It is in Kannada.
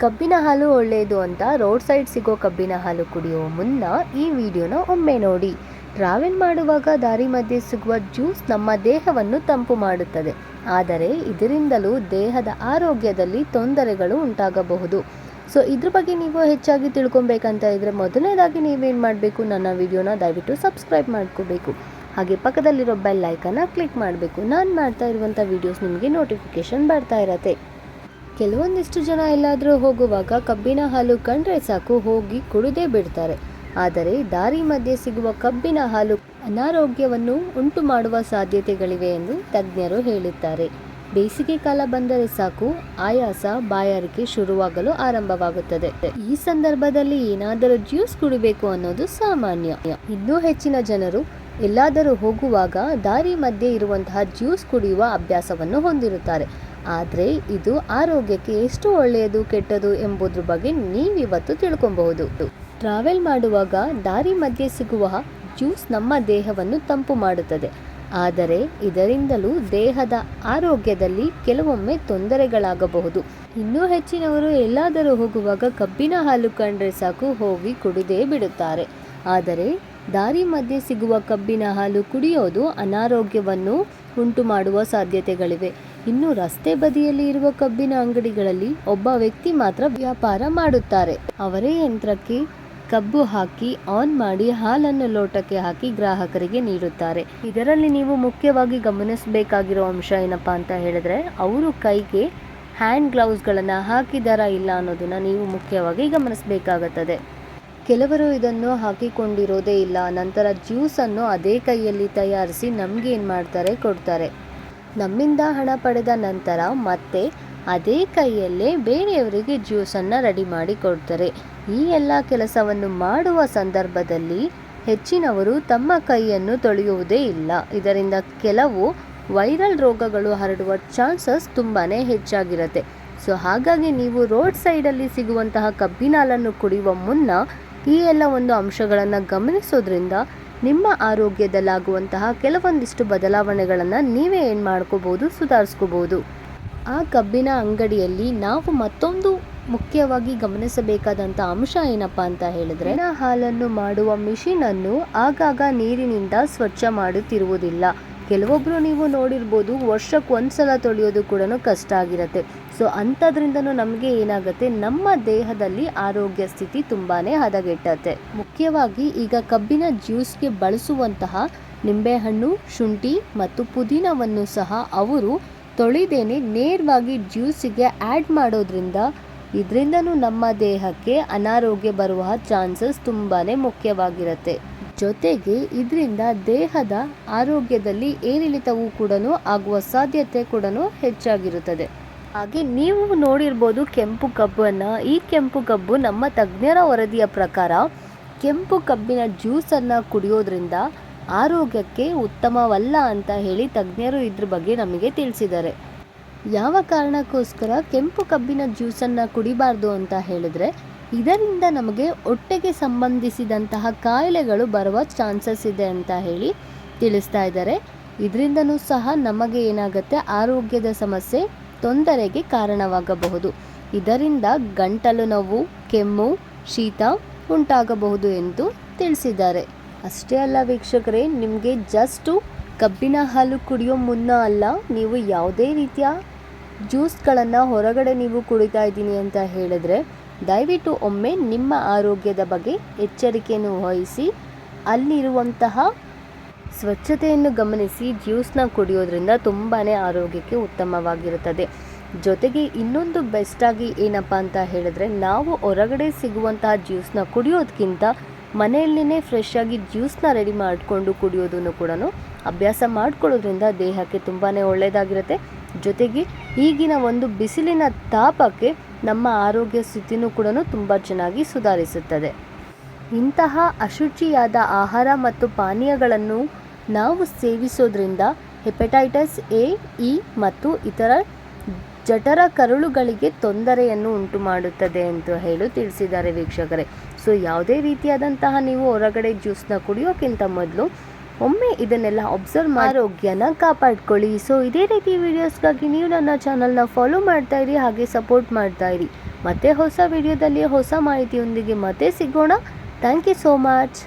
ಕಬ್ಬಿನ ಹಾಲು ಒಳ್ಳೆಯದು ಅಂತ ರೋಡ್ ಸೈಡ್ ಸಿಗೋ ಕಬ್ಬಿನ ಹಾಲು ಕುಡಿಯುವ ಮುನ್ನ ಈ ವಿಡಿಯೋನ ಒಮ್ಮೆ ನೋಡಿ. ಟ್ರಾವೆಲ್ ಮಾಡುವಾಗ ದಾರಿ ಮಧ್ಯೆ ಸಿಗುವ ಜ್ಯೂಸ್ ನಮ್ಮ ದೇಹವನ್ನು ತಂಪು ಮಾಡುತ್ತದೆ. ಆದರೆ ಇದರಿಂದಲೂ ದೇಹದ ಆರೋಗ್ಯದಲ್ಲಿ ತೊಂದರೆಗಳು ಉಂಟಾಗಬಹುದು. ಸೊ, ಇದ್ರ ಬಗ್ಗೆ ನೀವು ಹೆಚ್ಚಾಗಿ ತಿಳ್ಕೊಬೇಕಂತ ಇದ್ರೆ ಮೊದಲನೇದಾಗಿ ನೀವೇನು ಮಾಡಬೇಕು ನನ್ನ ವಿಡಿಯೋನ ದಯವಿಟ್ಟು ಸಬ್ಸ್ಕ್ರೈಬ್ ಮಾಡ್ಕೋಬೇಕು. ಹಾಗೆ ಪಕ್ಕದಲ್ಲಿರೋ ಬೆಲ್ ಐಕನ್ನ ಕ್ಲಿಕ್ ಮಾಡಬೇಕು. ನಾನು ಮಾಡ್ತಾ ಇರುವಂಥ ವಿಡಿಯೋಸ್ ನಿಮಗೆ ನೋಟಿಫಿಕೇಶನ್ ಬರ್ತಾ ಇರತ್ತೆ. ಕೆಲವೊಂದಿಷ್ಟು ಜನ ಎಲ್ಲಾದರೂ ಹೋಗುವಾಗ ಕಬ್ಬಿನ ಹಾಲು ಕಂಡ್ರೆ ಸಾಕು, ಹೋಗಿ ಕುಡಿದೇ ಬಿಡ್ತಾರೆ. ಆದರೆ ದಾರಿ ಮಧ್ಯೆ ಸಿಗುವ ಕಬ್ಬಿನ ಹಾಲು ಅನಾರೋಗ್ಯವನ್ನು ಉಂಟು ಮಾಡುವ ಸಾಧ್ಯತೆಗಳಿವೆ ಎಂದು ತಜ್ಞರು ಹೇಳುತ್ತಾರೆ. ಬೇಸಿಗೆ ಕಾಲ ಬಂದರೆ ಸಾಕು, ಆಯಾಸ, ಬಾಯಾರಿಕೆ ಶುರುವಾಗಲು ಆರಂಭವಾಗುತ್ತದೆ. ಈ ಸಂದರ್ಭದಲ್ಲಿ ಏನಾದರೂ ಜ್ಯೂಸ್ ಕುಡಿಬೇಕು ಅನ್ನೋದು ಸಾಮಾನ್ಯ. ಇನ್ನೂ ಹೆಚ್ಚಿನ ಜನರು ಎಲ್ಲಾದರೂ ಹೋಗುವಾಗ ದಾರಿ ಮಧ್ಯೆ ಇರುವಂತಹ ಜ್ಯೂಸ್ ಕುಡಿಯುವ ಅಭ್ಯಾಸವನ್ನು ಹೊಂದಿರುತ್ತಾರೆ. ಆದರೆ ಇದು ಆರೋಗ್ಯಕ್ಕೆ ಎಷ್ಟು ಒಳ್ಳೆಯದು, ಕೆಟ್ಟದು ಎಂಬುದ್ರ ಬಗ್ಗೆ ನೀವಿವತ್ತು ತಿಳ್ಕೊಬಹುದು. ಟ್ರಾವೆಲ್ ಮಾಡುವಾಗ ದಾರಿ ಮಧ್ಯೆ ಸಿಗುವ ಜ್ಯೂಸ್ ನಮ್ಮ ದೇಹವನ್ನು ತಂಪು ಮಾಡುತ್ತದೆ. ಆದರೆ ಇದರಿಂದಲೂ ದೇಹದ ಆರೋಗ್ಯದಲ್ಲಿ ಕೆಲವೊಮ್ಮೆ ತೊಂದರೆಗಳಾಗಬಹುದು. ಇನ್ನೂ ಹೆಚ್ಚಿನವರು ಎಲ್ಲಾದರೂ ಹೋಗುವಾಗ ಕಬ್ಬಿನ ಹಾಲು ಕಂಡ್ರೆ ಸಾಕು, ಹೋಗಿ ಕುಡಿದೇ ಬಿಡುತ್ತಾರೆ. ಆದರೆ ದಾರಿ ಮಧ್ಯೆ ಸಿಗುವ ಕಬ್ಬಿನ ಹಾಲು ಕುಡಿಯೋದು ಅನಾರೋಗ್ಯವನ್ನು ಉಂಟು ಮಾಡುವ ಸಾಧ್ಯತೆಗಳಿವೆ. ಇನ್ನು ರಸ್ತೆ ಬದಿಯಲ್ಲಿ ಇರುವ ಕಬ್ಬಿನ ಅಂಗಡಿಗಳಲ್ಲಿ ಒಬ್ಬ ವ್ಯಕ್ತಿ ಮಾತ್ರ ವ್ಯಾಪಾರ ಮಾಡುತ್ತಾರೆ. ಅವರೇ ಯಂತ್ರಕ್ಕೆ ಕಬ್ಬು ಹಾಕಿ, ಆನ್ ಮಾಡಿ ಹಾಲನ್ನು ಲೋಟಕ್ಕೆ ಹಾಕಿ ಗ್ರಾಹಕರಿಗೆ ನೀಡುತ್ತಾರೆ. ಇದರಲ್ಲಿ ನೀವು ಮುಖ್ಯವಾಗಿ ಗಮನಿಸಬೇಕಾಗಿರೋ ಅಂಶ ಏನಪ್ಪಾ ಅಂತ ಹೇಳಿದ್ರೆ, ಅವರು ಕೈಗೆ ಹ್ಯಾಂಡ್ ಗ್ಲೌಸ್ಗಳನ್ನು ಹಾಕಿದಾರಾ ಇಲ್ಲ ಅನ್ನೋದನ್ನ ನೀವು ಮುಖ್ಯವಾಗಿ ಗಮನಿಸಬೇಕಾಗುತ್ತದೆ. ಕೆಲವರು ಇದನ್ನು ಹಾಕಿಕೊಂಡಿರೋದೇ ಇಲ್ಲ. ನಂತರ ಜ್ಯೂಸನ್ನು ಅದೇ ಕೈಯಲ್ಲಿ ತಯಾರಿಸಿ ನಮ್ಗೆ ಏನು ಮಾಡ್ತಾರೆ? ಕೊಡ್ತಾರೆ. ನಮ್ಮಿಂದ ಹಣ ಪಡೆದ ನಂತರ ಮತ್ತೆ ಅದೇ ಕೈಯಲ್ಲೇ ಬೇರೆಯವರಿಗೆ ಜ್ಯೂಸನ್ನು ರೆಡಿ ಮಾಡಿ ಕೊಡ್ತಾರೆ. ಈ ಎಲ್ಲ ಕೆಲಸವನ್ನು ಮಾಡುವ ಸಂದರ್ಭದಲ್ಲಿ ಹೆಚ್ಚಿನವರು ತಮ್ಮ ಕೈಯನ್ನು ತೊಳೆಯುವುದೇ ಇಲ್ಲ. ಇದರಿಂದ ಕೆಲವು ವೈರಲ್ ರೋಗಗಳು ಹರಡುವ ಚಾನ್ಸಸ್ ತುಂಬಾ ಹೆಚ್ಚಾಗಿರುತ್ತೆ. ಸೊ, ಹಾಗಾಗಿ ನೀವು ರೋಡ್ ಸೈಡಲ್ಲಿ ಸಿಗುವಂತಹ ಕಬ್ಬಿನ ಹಾಲನ್ನು ಕುಡಿಯುವ ಮುನ್ನ ಈ ಎಲ್ಲ ಒಂದು ಅಂಶಗಳನ್ನು ಗಮನಿಸೋದ್ರಿಂದ ನಿಮ್ಮ ಆರೋಗ್ಯದಲ್ಲಾಗುವಂತಹ ಕೆಲವೊಂದಿಷ್ಟು ಬದಲಾವಣೆಗಳನ್ನು ನೀವೇ ಏನು ಮಾಡ್ಕೋಬೋದು ಸುಧಾರಿಸ್ಕೋಬೋದು ಆ ಕಬ್ಬಿನ ಅಂಗಡಿಯಲ್ಲಿ ನಾವು ಮತ್ತೊಂದು ಮುಖ್ಯವಾಗಿ ಗಮನಿಸಬೇಕಾದಂಥ ಅಂಶ ಏನಪ್ಪಾ ಅಂತ ಹೇಳಿದ್ರೆ, ಹಾಲನ್ನು ಮಾಡುವ ಮಿಷಿನನ್ನು ಆಗಾಗ ನೀರಿನಿಂದ ಸ್ವಚ್ಛ ಮಾಡುತ್ತಿರುವುದಿಲ್ಲ. ಕೆಲವೊಬ್ರು ನೀವು ನೋಡಿರ್ಬೋದು ವರ್ಷಕ್ಕೆ ಒಂದ್ಸಲ ತೊಳೆಯೋದು ಕೂಡ ಕಷ್ಟ ಆಗಿರುತ್ತೆ. ಸೊ ಅಂಥದ್ರಿಂದನೂ ನಮಗೆ ಏನಾಗುತ್ತೆ? ನಮ್ಮ ದೇಹದಲ್ಲಿ ಆರೋಗ್ಯ ಸ್ಥಿತಿ ತುಂಬಾನೇ ಹದಗೆಟ್ಟತ್ತೆ. ಮುಖ್ಯವಾಗಿ ಈಗ ಕಬ್ಬಿನ ಜ್ಯೂಸ್ಗೆ ಬಳಸುವಂತಹ ನಿಂಬೆಹಣ್ಣು, ಶುಂಠಿ ಮತ್ತು ಪುದೀನವನ್ನು ಸಹ ಅವರು ತೊಳೆದೇನೆ ನೇರವಾಗಿ ಜ್ಯೂಸಿಗೆ ಆ್ಯಡ್ ಮಾಡೋದ್ರಿಂದ ಇದರಿಂದನೂ ನಮ್ಮ ದೇಹಕ್ಕೆ ಅನಾರೋಗ್ಯ ಬರುವ ಚಾನ್ಸಸ್ ತುಂಬಾ ಮುಖ್ಯವಾಗಿರುತ್ತೆ. ಜೊತೆಗೆ ಇದರಿಂದ ದೇಹದ ಆರೋಗ್ಯದಲ್ಲಿ ಏರಿಳಿತವೂ ಕೂಡ ಆಗುವ ಸಾಧ್ಯತೆ ಕೂಡ ಹೆಚ್ಚಾಗಿರುತ್ತದೆ. ಹಾಗೆ ನೀವು ನೋಡಿರ್ಬೋದು ಕೆಂಪು ಕಬ್ಬನ್ನು. ಈ ಕೆಂಪು ಕಬ್ಬು ನಮ್ಮ ತಜ್ಞರ ವರದಿಯ ಪ್ರಕಾರ ಕೆಂಪು ಕಬ್ಬಿನ ಜ್ಯೂಸನ್ನು ಕುಡಿಯೋದ್ರಿಂದ ಆರೋಗ್ಯಕ್ಕೆ ಉತ್ತಮವಲ್ಲ ಅಂತ ಹೇಳಿ ತಜ್ಞರು ಇದ್ರ ಬಗ್ಗೆ ನಮಗೆ ತಿಳಿಸಿದ್ದಾರೆ. ಯಾವ ಕಾರಣಕ್ಕೋಸ್ಕರ ಕೆಂಪು ಕಬ್ಬಿನ ಜ್ಯೂಸನ್ನು ಕುಡಿಬಾರ್ದು ಅಂತ ಹೇಳಿದ್ರೆ ಇದರಿಂದ ನಮಗೆ ಹೊಟ್ಟೆಗೆ ಸಂಬಂಧಿಸಿದಂತಹ ಕಾಯಿಲೆಗಳು ಬರುವ ಚಾನ್ಸಸ್ ಇದೆ ಅಂತ ಹೇಳಿ ತಿಳಿಸ್ತಾ ಇದ್ದಾರೆ. ಇದರಿಂದನೂ ಸಹ ನಮಗೆ ಏನಾಗುತ್ತೆ? ಆರೋಗ್ಯದ ಸಮಸ್ಯೆ, ತೊಂದರೆಗೆ ಕಾರಣವಾಗಬಹುದು. ಇದರಿಂದ ಗಂಟಲು ನೋವು, ಕೆಮ್ಮು, ಶೀತ ಉಂಟಾಗಬಹುದು ಎಂದು ತಿಳಿಸಿದ್ದಾರೆ. ಅಷ್ಟೇ ಅಲ್ಲ ವೀಕ್ಷಕರೇ, ನಿಮಗೆ ಜಸ್ಟು ಕಬ್ಬಿನ ಹಾಲು ಕುಡಿಯೋ ಮುನ್ನ ಅಲ್ಲ, ನೀವು ಯಾವುದೇ ರೀತಿಯ ಜ್ಯೂಸ್ಗಳನ್ನು ಹೊರಗಡೆ ನೀವು ಕುಡಿತಾ ಇದ್ದೀನಿ ಅಂತ ಹೇಳಿದ್ರೆ ದಯವಿಟ್ಟು ಒಮ್ಮೆ ನಿಮ್ಮ ಆರೋಗ್ಯದ ಬಗ್ಗೆ ಎಚ್ಚರಿಕೆಯನ್ನು ವಹಿಸಿ, ಅಲ್ಲಿರುವಂತಹ ಸ್ವಚ್ಛತೆಯನ್ನು ಗಮನಿಸಿ ಜ್ಯೂಸ್ನ ಕುಡಿಯೋದ್ರಿಂದ ತುಂಬಾ ಆರೋಗ್ಯಕ್ಕೆ ಉತ್ತಮವಾಗಿರುತ್ತದೆ. ಜೊತೆಗೆ ಇನ್ನೊಂದು ಬೆಸ್ಟಾಗಿ ಏನಪ್ಪ ಅಂತ ಹೇಳಿದ್ರೆ, ನಾವು ಹೊರಗಡೆ ಸಿಗುವಂತಹ ಜ್ಯೂಸ್ನ ಕುಡಿಯೋದಕ್ಕಿಂತ ಮನೆಯಲ್ಲಿನೇ ಫ್ರೆಶ್ ಆಗಿ ಜ್ಯೂಸ್ನ ರೆಡಿ ಮಾಡಿಕೊಂಡು ಕುಡಿಯೋದನ್ನು ಕೂಡ ಅಭ್ಯಾಸ ಮಾಡ್ಕೊಳ್ಳೋದ್ರಿಂದ ದೇಹಕ್ಕೆ ತುಂಬಾ ಒಳ್ಳೆಯದಾಗಿರುತ್ತೆ ಜೊತೆಗೆ ಈಗಿನ ಒಂದು ಬಿಸಿಲಿನ ತಾಪಕ್ಕೆ ನಮ್ಮ ಆರೋಗ್ಯ ಸ್ಥಿತಿನೂ ಕೂಡ ತುಂಬ ಚೆನ್ನಾಗಿ ಸುಧಾರಿಸುತ್ತದೆ. ಇಂತಹ ಅಶುಚಿಯಾದ ಆಹಾರ ಮತ್ತು ಪಾನೀಯಗಳನ್ನು ನಾವು ಸೇವಿಸೋದ್ರಿಂದ ಹೆಪಟೈಟಿಸ್ ಎ, ಇ ಮತ್ತು ಇತರ ಜಠರ ಕರುಳುಗಳಿಗೆ ತೊಂದರೆಯನ್ನು ಉಂಟು ಮಾಡುತ್ತದೆ ಅಂತ ಹೇಳಿ ತಿಳಿಸಿದ್ದಾರೆ ವೀಕ್ಷಕರೇ. ಸೊ, ಯಾವುದೇ ರೀತಿಯಾದಂತಹ ನೀವು ಹೊರಗಡೆ ಜ್ಯೂಸ್ನ ಕುಡಿಯೋಕ್ಕಿಂತ ಮೊದಲು ಒಮ್ಮೆ ಇದನ್ನೆಲ್ಲ ಅಬ್ಸರ್ವ್ ಆರೋಗ್ಯನ ಕಾಪಾಡ್ಕೊಳ್ಳಿ. ಸೊ ಇದೇ ರೀತಿ ವಿಡಿಯೋಸ್ಗಾಗಿ ನೀವು ನನ್ನ ಚಾನಲ್ನ ಫಾಲೋ ಮಾಡ್ತಾ ಇರಿ, ಹಾಗೆ ಸಪೋರ್ಟ್ ಮಾಡ್ತಾ ಇರಿ. ಮತ್ತೆ ಹೊಸ ವಿಡಿಯೋದಲ್ಲಿ ಹೊಸ ಮಾಹಿತಿಯೊಂದಿಗೆ ಮತ್ತೆ ಸಿಗೋಣ. Thank you so much